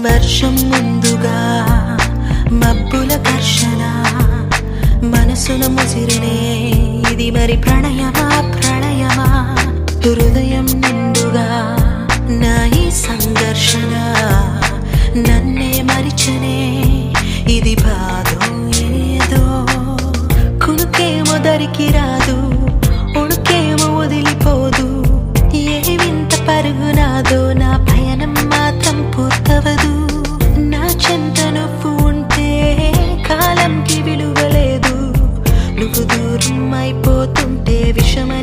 వర్షం ముందుగా మబ్బుల ఘర్షణ మనసున ముసిరినే. ఇది మరి ప్రణయమా ప్రణయమా? హృదయం నిండుగా నా ఈ సంఘర్షణ నన్నే మరిచనే. ఇది బాధో ఏదో కునుకే మొదరికి రాదు. అయిపోతుంటే విషమై